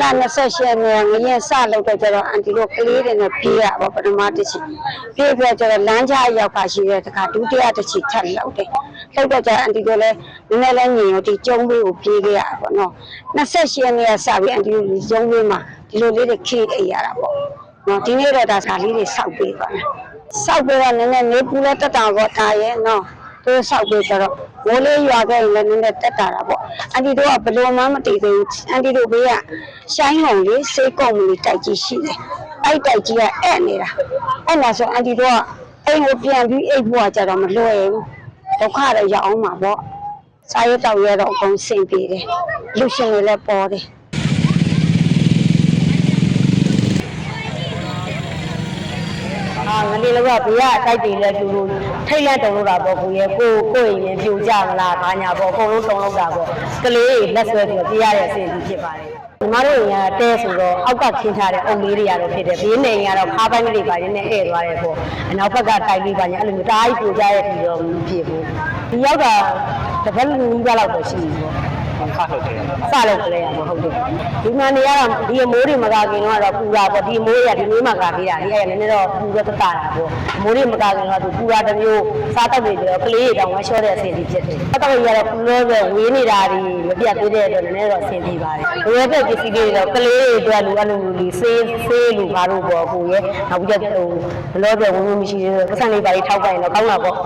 လ28ရက်နေ့ငရင်စလောက်တော့ကျတော့အန်တီတို့ကလေးတွေနဲ့ပြေးရပါပထမတစ်ချီပြေးပြီးတော့ကျတော့လမ်းကြားရောက်ပါရှိတဲ့တခါဒုတိယတစ်ချီထပ်လောက်တယ်လောက်တော့ကျတော့အန်တီတို့လည်းနည်းနည်းလေးညင်ရောဒီကျုံးလေးကိုပြေးခဲ့ရတာပေါ့နော်28ရက်နေ့ကစပြီးအန်တီတို့ဒီကျုံးလေးမှာဒီလိုလေးတွေခေးအိပ်ရတာပေါ့နော်ဒီနေ့တော့ဒါစာလေးတွေစောက်ပေးပါမယ်စောက်ပေးတော့နည်းနည်းနေပူလဲတက်တာပေါ့ဒါရဲ့နော် သူစောက်ပေးကြတော့မိုးလေးရွာခဲ့ရင်လည်းနည်းနည်းတက်တာတာပေါ့အန်တီတို့ကဘယ်လိုမှမတည်သေးဘူးအန်တီတို့ဘေးကရှိုင်းဟုံလေးစေးကုံလေးတိုက်ကြီးရှိတယ်အဲ့တိုက်ကြီးကအဲ့နေတာအဲ့မှာဆိုအန်တီတို့ကအိမ်ကိုပြန်ပြီးအိပ်ဖို့ကကြတော့မလွယ်ဘူးဒုက္ခတော့ရအောင်မှာပေါ့စားရတော့ရတော့အကုန်ဆင်ပြေတယ်လူရှင်တွေလည်းပေါ်တယ် အာငလေးလောကဘေးကအတိုက်တွေလဲတူလို့ထိတ်လန့်တုံလို့တာပေါ့ကိုရဲ့ကိုကိုရင်ရင်ပြိုကြမလားဘာညာပေါ့အကုန်လုံးတုံလို့တာပေါ့ကလေးလက်ဆွဲပြီးတော့ပြရတဲ့အစီအစဉ်ဖြစ်ပါတယ်ညီမတို့ရင်ကတဲဆိုတော့အောက်ကခင်းထားတဲ့အုံလေးတွေရတော့ဖြစ်တယ်ဘေးနေရင်ကတော့ခါးပိုင်းလေးပါရင်းနဲ့ဧည့်သွားတယ်ပေါ့အနောက်ဘက်ကတိုက်လေးပါညာအဲ့လိုမျိုးတအားကြီးပြိုကြရဲ့ပြီးတော့မဖြစ်ဘူးဒီရောက်ကတစ်ပတ်နီးပါးလောက်တော့ရှိပြီပေါ့ ဖတ်ထုတ်တယ်စလို့ကလေးရမဟုတ်ဘူးဒီမှာနေရတော့ဒီအမိုးတွေမကခင်တော့ပူတာပေါ့ဒီအမိုးတွေကဒီမျိုးမှကပေးတာဒီအဲ့နည်းနည်းတော့ပူတော့တတာတာပေါ့အမိုးတွေမကခင်တော့သူပူတာတစ်မျိုးစားတော့တွေတော့ကလေးတွေတောင်ဝရှော့တဲ့အဆင်ကြီးဖြစ်တယ်စားတော့ရတော့ပူလို့ပဲဝေးနေတာဒီမပြတ်သေးတဲ့အတွက်နည်းနည်းတော့အဆင်ပြေပါတယ်ဘယ်ရဲ့ပစ္စည်းတွေတော့ကလေးတွေအတွက်လူအလုံးလူလီဆေးဆေးလူဘာလို့ပေါ့ကိုရဲ့နောက်ပြီးတော့ဟိုဘလို့ပဲဝင်ဝင်မရှိသေးဘူးပတ်စံလေးပါလေးထောက်ပံ့ရင်တော့ကောင်းတာပေါ့